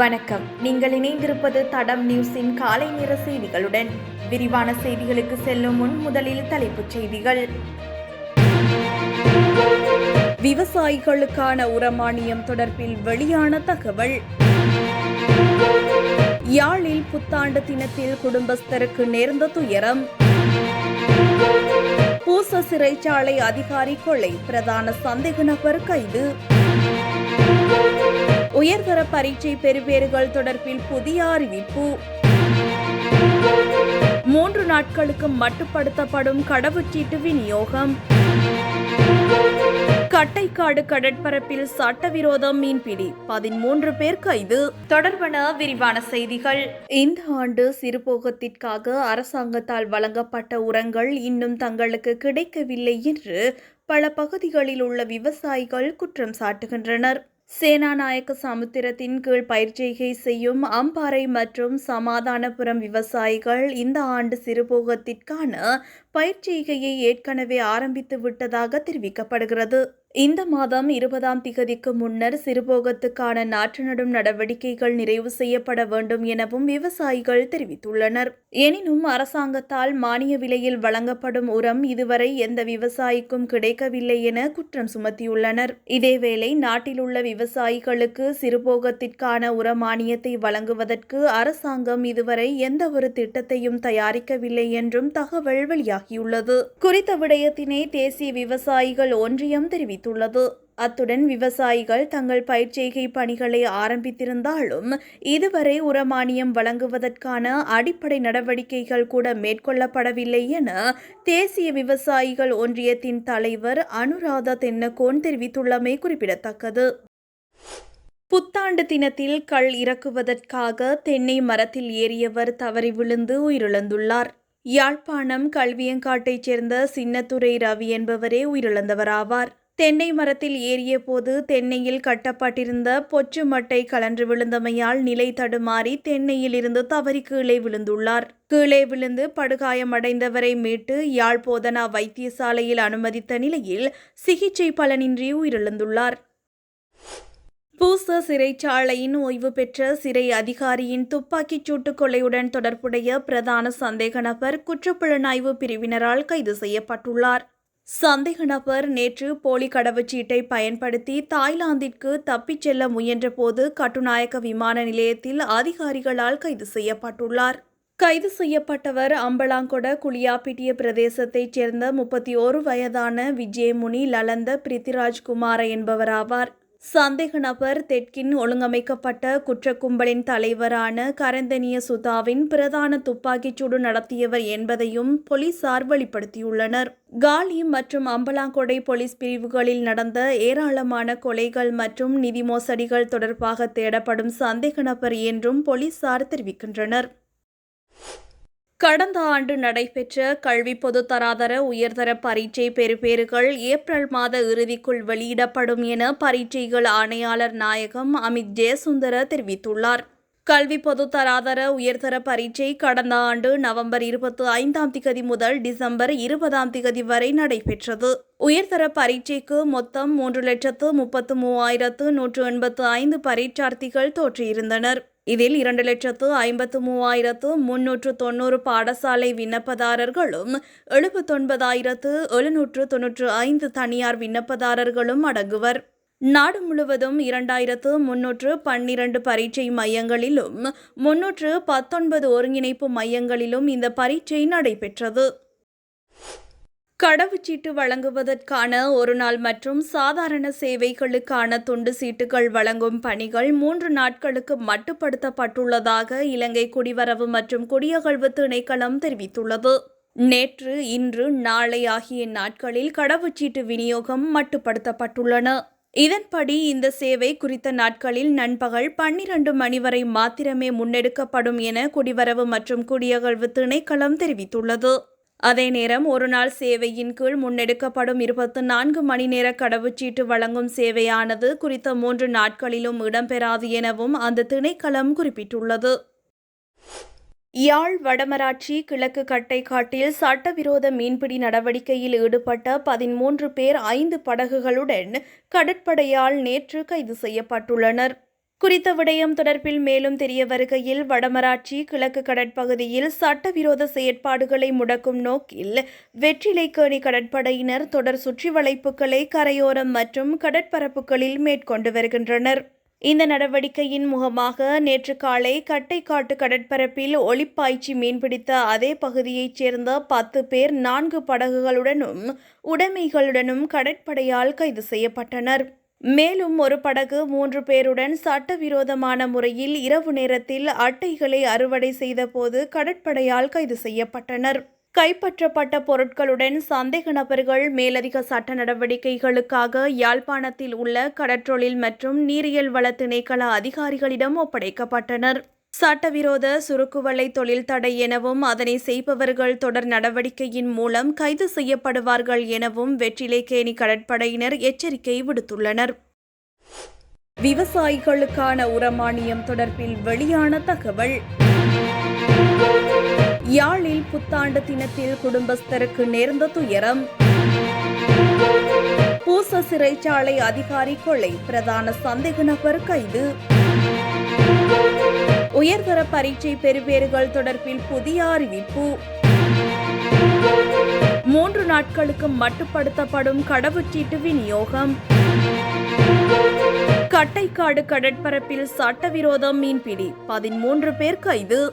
வணக்கம். நீங்கள் இணைந்திருப்பது தடம் நியூஸின் காலை நேர செய்திகளுடன். விரிவான செய்திகளுக்கு செல்லும் முன் முதலில் தலைப்புச் செய்திகள். விவசாயிகளுக்கான உரமானியம் தொடர்பில் வெளியான தகவல். யாழில் புத்தாண்டு தினத்தில் குடும்பஸ்தருக்கு நேர்ந்த துயரம். பூச சிறைச்சாலை அதிகாரி கொலை பிரதான சந்தேக நபர் கைது. உயர்தர பரீட்சை பெறுபேறுகள் தொடர்பில் புதிய அறிவிப்பு. மூன்று நாட்களுக்கு மட்டுப்படுத்தப்படும் கடவுச்சீட்டு விநியோகம். கட்டைக்காடு கடற்பரப்பில் சட்டவிரோதம் மீன்பிடி பதிமூன்று பேர் கைது. தொடர்பான விரிவான செய்திகள். இந்த ஆண்டு சிறுபோகத்திற்காக அரசாங்கத்தால் வழங்கப்பட்ட உரங்கள் இன்னும் தங்களுக்கு கிடைக்கவில்லை என்று பல பகுதிகளில் உள்ள விவசாயிகள் குற்றம் சாட்டுகின்றனர். சேனாநாயக்க சமுத்திரத்தின் கீழ் பயிர்ச்செய்கை செய்யும் அம்பாறை மற்றும் சமாதானபுரம் விவசாயிகள் இந்த ஆண்டு சிறுபோகத்திற்கான பயிர்ச்செய்கையை ஏற்கனவே ஆரம்பித்து விட்டதாக தெரிவிக்கப்படுகிறது. இந்த மாதம் இருபதாம் திகதிக்கு முன்னர் சிறுபோகத்துக்கான நாற்று நடும் நடவடிக்கைகள் நிறைவு செய்யப்பட வேண்டும் எனவும் விவசாயிகள் தெரிவித்துள்ளனர். எனினும் அரசாங்கத்தால் மானிய விலையில் வழங்கப்படும் உரம் இதுவரை எந்த விவசாயிக்கும் கிடைக்கவில்லை என குற்றம் சுமத்தியுள்ளனர். இதேவேளை நாட்டில் உள்ள விவசாயிகளுக்கு சிறுபோகத்திற்கான உர மானியத்தை வழங்குவதற்கு அரசாங்கம் இதுவரை எந்த ஒரு திட்டத்தையும் தயாரிக்கவில்லை என்றும் தகவல் வெளியாகியுள்ளது. குறித்த விடயத்தினை தேசிய விவசாயிகள் ஒன்றியம் தெரிவித்துள்ளது. அத்துடன் விவசாயிகள் தங்கள் பயிர்ச்செய்கை பணிகளை ஆரம்பித்திருந்தாலும் இதுவரை உரமானியம் வழங்குவதற்கான அடிப்படை நடவடிக்கைகள் கூட மேற்கொள்ளப்படவில்லை என தேசிய விவசாயிகள் ஒன்றியத்தின் தலைவர் அனுராதா தென்னகோன் தெரிவித்துள்ளமை குறிப்பிடத்தக்கது. புத்தாண்டு தினத்தில் கள் இறக்குவதற்காக தென்னை மரத்தில் ஏறியவர் தவறி விழுந்து உயிரிழந்துள்ளார். யாழ்ப்பாணம் கல்வியங்காட்டைச் சேர்ந்த சின்னத்துறை ரவி என்பவரே உயிரிழந்தவராவார். தென்னை மரத்தில் ஏறிய போது தென்னையில் கட்டப்பட்டிருந்த பொச்சு மட்டை கலன்று விழுந்தமையால் நிலை தடுமாறி தென்னையில் இருந்து தவறி கீழே விழுந்துள்ளார். கீழே விழுந்து படுகாயமடைந்தவரை மீட்டு யாழ் போதனா வைத்தியசாலையில் அனுமதித்த நிலையில் சிகிச்சை பலனின்றி உயிரிழந்துள்ளார். பூச சிறைச்சாலையின் ஓய்வு பெற்ற சிறை அதிகாரியின் துப்பாக்கிச் சூட்டு கொலையுடன் தொடர்புடைய பிரதான சந்தேக நபர் குற்றப்புலனாய்வு பிரிவினரால் கைது செய்யப்பட்டுள்ளார். சந்தேக நபர் நேற்று போலி கடவுச்சீட்டை பயன்படுத்தி தாய்லாந்திற்கு தப்பிச் செல்ல முயன்றபோது கட்டுநாயக்க விமான நிலையத்தில் அதிகாரிகளால் கைது செய்யப்பட்டுள்ளார். கைது செய்யப்பட்டவர் அம்பலாங்கொட குளியாப்பிட்டிய பிரதேசத்தைச் சேர்ந்த முப்பத்தி ஓரு வயதான விஜயமுனி லலந்த பிரித்திராஜ்குமார என்பவராவார். சந்தேக நபர் தெற்கின் ஒழுங்கமைக்கப்பட்ட குற்றக்கும்பலின் தலைவரான கரந்தனிய சுதாவின் பிரதான துப்பாக்கிச்சூடு நடத்தியவர் என்பதையும் போலீசார் வெளிப்படுத்தியுள்ளனர். காலி மற்றும் அம்பலாங்கொடை போலீஸ் பிரிவுகளில் நடந்த ஏராளமான கொலைகள் மற்றும் நிதி மோசடிகள் தொடர்பாக தேடப்படும் சந்தேக நபர் என்றும் போலீசார் தெரிவிக்கின்றனர். கடந்த ஆண்டு நடைபெற்ற கல்வி பொதுத்தராதர உயர்தர பரீட்சை பெறுபேறுகள் ஏப்ரல் மாத இறுதிக்குள் வெளியிடப்படும் என பரீட்சைகள் ஆணையாளர் நாயகம் அமித் ஜெயசுந்தர தெரிவித்துள்ளார். கல்வி பொதுத்தராதர உயர்தர பரீட்சை கடந்த ஆண்டு நவம்பர் இருபத்தி ஐந்தாம் திகதி முதல் டிசம்பர் இருபதாம் திகதி வரை நடைபெற்றது. உயர்தர பரீட்சைக்கு மொத்தம் மூன்று லட்சத்து முப்பத்து மூவாயிரத்து நூற்று எண்பத்து ஐந்து பரீட்சார்த்திகள் தோற்றியிருந்தனர். இதில் இரண்டு லட்சத்து ஐம்பத்து மூவாயிரத்து முன்னூற்று தொன்னூறு பாடசாலை விண்ணப்பதாரர்களும் எழுபத்தொன்பதாயிரத்து எழுநூற்று தொன்னூற்று ஐந்து தனியார் விண்ணப்பதாரர்களும் அடங்குவர். நாடு முழுவதும் இரண்டாயிரத்து முன்னூற்று பன்னிரண்டு பரீட்சை மையங்களிலும் முன்னூற்று பத்தொன்பது ஒருங்கிணைப்பு மையங்களிலும் இந்த பரீட்சை நடைபெற்றது. கடவுச்சீட்டு வழங்குவதற்கான ஒரு நாள் மற்றும் சாதாரண சேவைகளுக்கான துண்டு சீட்டுகள் வழங்கும் பணிகள் மூன்று நாட்களுக்கு மட்டுப்படுத்தப்பட்டுள்ளதாக இலங்கை குடிவரவு மற்றும் குடியகழ்வு திணைக்களம் தெரிவித்துள்ளது. நேற்று இன்று நாளை ஆகிய நாட்களில் கடவுச்சீட்டு விநியோகம் மட்டுப்படுத்தப்பட்டுள்ளன. இதன்படி இந்த சேவை குறித்த நாட்களில் நண்பகல் பன்னிரண்டு மணி வரை மாத்திரமே முன்னெடுக்கப்படும் என குடிவரவு மற்றும் குடியகழ்வு திணைக்களம் தெரிவித்துள்ளது. அதே நேரம் ஒரு நாள் சேவையின் கீழ் முன்னெடுக்கப்படும் இருபத்தி நான்கு மணி நேர கடவுச்சீட்டு வழங்கும் சேவையானது குறித்த மூன்று நாட்களிலும் இடம்பெறாது எனவும் அந்த திணைக்களம் குறிப்பிட்டுள்ளது. யாழ் வடமராட்சி கிழக்கு கட்டைக்காட்டில் சட்டவிரோத மீன்பிடி நடவடிக்கையில் ஈடுபட்ட பதிமூன்று பேர் ஐந்து படகுகளுடன் கடற்படையால் நேற்று கைது செய்யப்பட்டுள்ளனர். குறித்த விடயம் தொடர்பில் மேலும் தெரிய வருகையில் வடமராட்சி கிழக்கு கடற்பகுதியில் சட்டவிரோத செயற்பாடுகளை முடக்கும் நோக்கில் வெற்றிலைக்கேணி கடற்படையினர் தொடர் சுற்றி வளைப்புகளை கரையோரம் மற்றும் கடற்பரப்புகளில் மேற்கொண்டு வருகின்றனர். இந்த நடவடிக்கையின் முகமாக நேற்று காலை கட்டைக்காட்டு கடற்பரப்பில் ஒளிப்பாய்ச்சி மீன்பிடித்த அதே பகுதியைச் சேர்ந்த பத்து பேர் நான்கு படகுகளுடனும் உடைமைகளுடனும் கடற்படையால் கைது செய்யப்பட்டனர். மேலும் ஒரு படகு மூன்று பேருடன் சட்டவிரோதமான முறையில் இரவு நேரத்தில் அட்டைகளை அறுவடை செய்தபோது கடற்படையால் கைது செய்யப்பட்டனர். கைப்பற்றப்பட்ட பொருட்களுடன் சந்தேக நபர்கள் மேலதிக சட்ட நடவடிக்கைகளுக்காக யாழ்ப்பாணத்தில் உள்ள கடற்றொழில் மற்றும் நீரியல் வள திணைக்கள அதிகாரிகளிடம் ஒப்படைக்கப்பட்டனர். சட்டவிரோத சுருக்குவலை தொழில் தடை எனவும் அதனை செய்பவர்கள் தொடர் நடவடிக்கையின் மூலம் கைது செய்யப்படுவார்கள் எனவும் வெற்றிலைக்கேணி கடற்படையினர் எச்சரிக்கை விடுத்துள்ளனர். விவசாயிகளுக்கான உரமானியம் தொடர்பில் வெளியான தகவல். யாழில் புத்தாண்டு தினத்தில் குடும்பஸ்தருக்கு நேர்ந்த துயரம். பூச சிறைச்சாலை அதிகாரி கொலை பிரதான சந்தேக நபர் கைது. உயர்தர பரீட்சை பெறுபேறுகள் தொடர்பில் புதிய அறிவிப்பு. மூன்று நாட்களுக்கு மட்டுப்படுத்தப்படும் கடவுச்சீட்டு விநியோகம். கட்டைக்காடு கடற்பரப்பில் சட்டவிரோதம் மீன்பிடி. பதிமூன்று பேர் கைது.